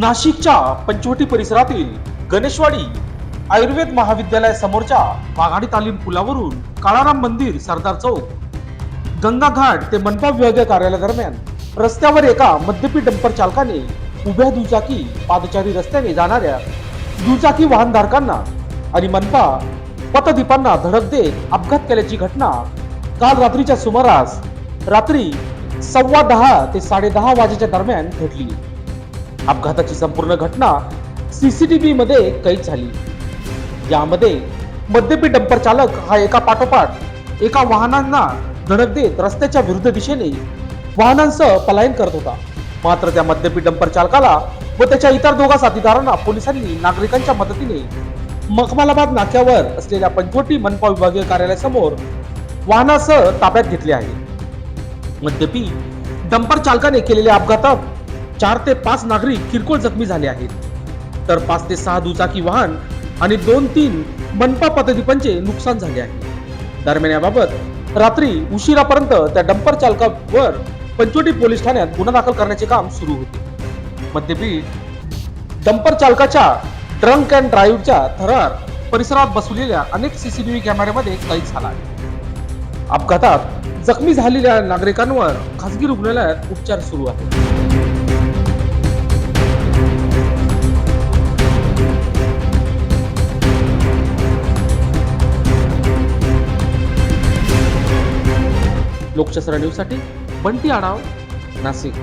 नाशिकच्या पंचवटी परिसरातील गणेशवाडी आयुर्वेद महाविद्यालयासमोरच्या माघाडी वाघाडी तालीम पुलावरून काळाराम मंदिर सरदार चौक गंगाघाट ते मनपा विभागीय कार्यालयादरम्यान रस्त्यावर एका मद्यपी डंपर चालकाने उभ्या दुचाकी पादचारी रस्त्याने जाणाऱ्या दुचाकी वाहनधारकांना आणि मनपा पथदीपांना धडक देत अपघात केल्याची घटना काल रात्रीच्या सुमारास रात्री सव्वा दहा ते साडेदहा वाजेच्या दरम्यान घडली. अपघाताची संपूर्ण घटना सीसीटीव्ही मध्ये कैद झाली. यामध्ये मद्यपी डंपर चालक हा एका पाठोपाठ एका वाहनांना धडक देत रस्त्याच्या विरुद्ध दिशेने वाहनांसह पलायन करत होता. मात्र त्या मद्यपी डंपर चालकाला व त्याच्या इतर दोघा साथीदारांना पोलिसांनी नागरिकांच्या मदतीने मखमालाबाद नाक्यावर असलेल्या पंचवटी मनपा विभागीय कार्यालयासमोर वाहनासह ताब्यात घेतले आहे. मद्यपी डंपर चालकाने केलेल्या अपघातात चार ते पाच नागरिक किरकोळ जखमी झाले आहेत. तर पाच ते सहा दुचाकी वाहन आणि दोन तीन मनपा पथदीपांचे नुकसान झाले आहे. दरम्यान याबाबत रात्री उशिरापर्यंत त्या डंपर चालकावर पंचवटी पोलीस ठाण्यात गुन्हा दाखल करण्याचे काम सुरू होते. मध्यपीठ डंपर चालकाच्या ड्रंक अँड ड्राईव्हच्या थरार परिसरात बसवलेल्या अनेक सीसीटीव्ही कॅमेऱ्यामध्ये कैद झाला आहे. अपघातात जखमी झालेल्या नागरिकांवर खासगी रुग्णालयात उपचार सुरू आहेत. लोकशास्त्र न्यूजसाठी बंटी आढाव नाशिक.